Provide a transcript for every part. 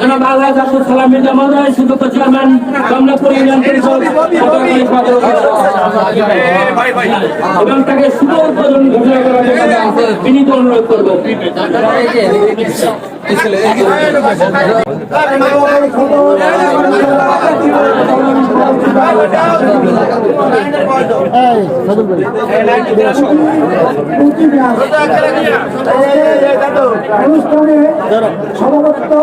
জনাব আলহাজ আব্দুল সালাম মির্জা মহোদয় সুযোগ্য চেয়ারম্যান কমলাপুর ইউনিয়ন পরিষদ এবং তাকে শুভ উদ্বোধন ঘোষণা করার জন্য বিনীত অনুরোধ করব। অনুষ্ঠানে সভাপতিত্ব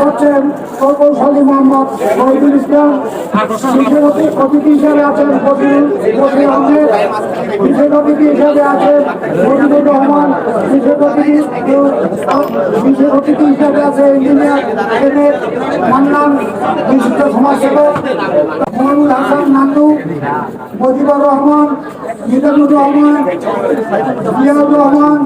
করছেন প্রকৌশলী মোহাম্মদ বিশেষ অতিথি হিসাবে আছেন ফজলুল আহমেদ বিশেষ অতিথি হিসাবে আছেন মজিবুর রহমান বিশেষ অতিথি বিশেষ হিসাবে আছে ইঞ্জিনিয়ার মান্নান বিশিষ্ট মজিবুর রহমান মিজানুর রহমান, জিয়াউর রহমান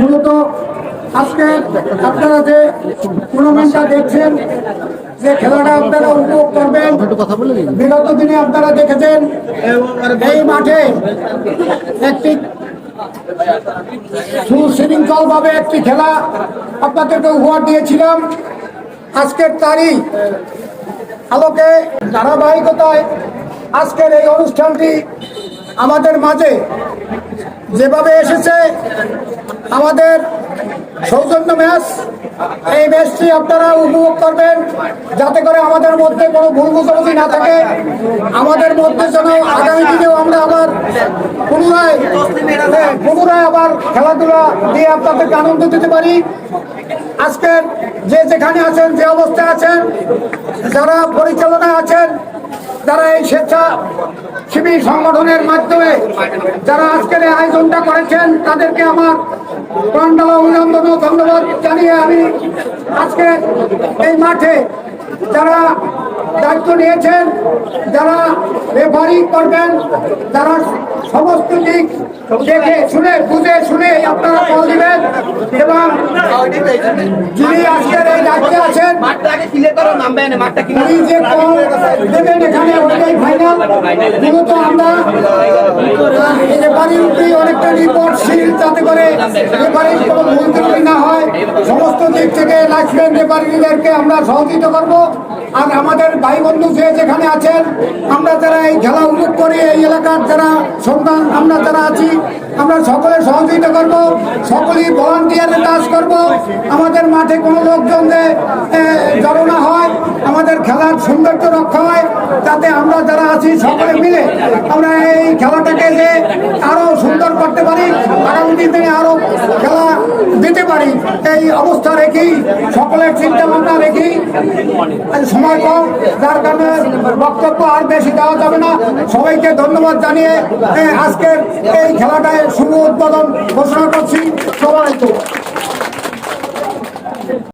মূলত আজকে যে দেখছেন, যে খেলাটা আপনারা উপভোগ করবেন, বিগত দিনে আপনারা দেখেছেন, এই মাঠে একটি সুশৃঙ্খল ভাবে একটি খেলা আপনাদেরকে উপহার দিয়েছিলাম। আজকের তারিখ, আলোকে ধারাবাহিকতায় আজকের এই অনুষ্ঠানটি আমাদের মাঝে যেভাবে এসেছে, আমাদের সৌজন্য ম্যাচ এই ম্যাচটি আপনারা উপভোগ করবেন, যাতে করে আমাদের মধ্যে কোনো ভুল বোঝাবুঝি না থাকে। আমাদের মধ্যে যেন আগামী দিনেও আমরা আবার পুনরায় পুনরায় আবার খেলাধুলা দিয়ে আপনাদেরকে আনন্দ দিতে পারি। আজকের যে যেখানে আছেন, যে অবস্থায় আছেন, যারা পরিচালনায় আছেন, যারা এই স্বেচ্ছা শিবির সংগঠনের মাধ্যমে যারা আজকের এই আয়োজনটা করেছেন, তাদেরকে আমার প্রাণডালা অভিনন্দন। ধন্যবাদ জানিয়ে আমি আজকে এই মাঠে যারা দায়িত্ব নিয়েছেন যারা রেফারি করবেন যারা সমস্ত দিক দেখে শুনে বুঝে শুনে আপনারা কল দিবেন এবং যিনি আজকের এই দায়িত্বে আছেন উনি যে কল দেবেন এখানে ওইটাই ফাইনাল মূলত আমরা অনেকটা রিপোর্টশীল যাতে করে রেফারির কোনো ভুল না হয়। সমস্ত দিক থেকে লাইফম্যান রেফারিদেরকে আমরা সহযোগিতা করব। আর আমাদের ভাই বন্ধু যে যেখানে আছেন, আমরা যারা এই খেলা উপভোগ করি, এই এলাকার যারা সন্তান, আমরা যারা আছি, আমরা সকলে সহযোগিতা করব, সকলেই ভলান্টিয়ারের কাজ করব। আমাদের মাঠে কোনো লোকজন যে জড়ো হয়, আমাদের খেলার সৌন্দর্য রক্ষা হয়। যাতে আমরা যারা আছি সকলে মিলে আমরা এই খেলাটাকে যে আরও সুন্দর করতে পারি আগামী দিনে আরও খেলা দিতে পারি এই অবস্থা রেখেই সকলের চিন্তা ভাবনা রেখেই সময় কম যার কারণে বক্তব্য আর বেশি দেওয়া যাবে না। সবাইকে ধন্যবাদ জানিয়ে এ, আজকের এই খেলাটায় শুভ উদ্বোধন ঘোষণা করছি সবাই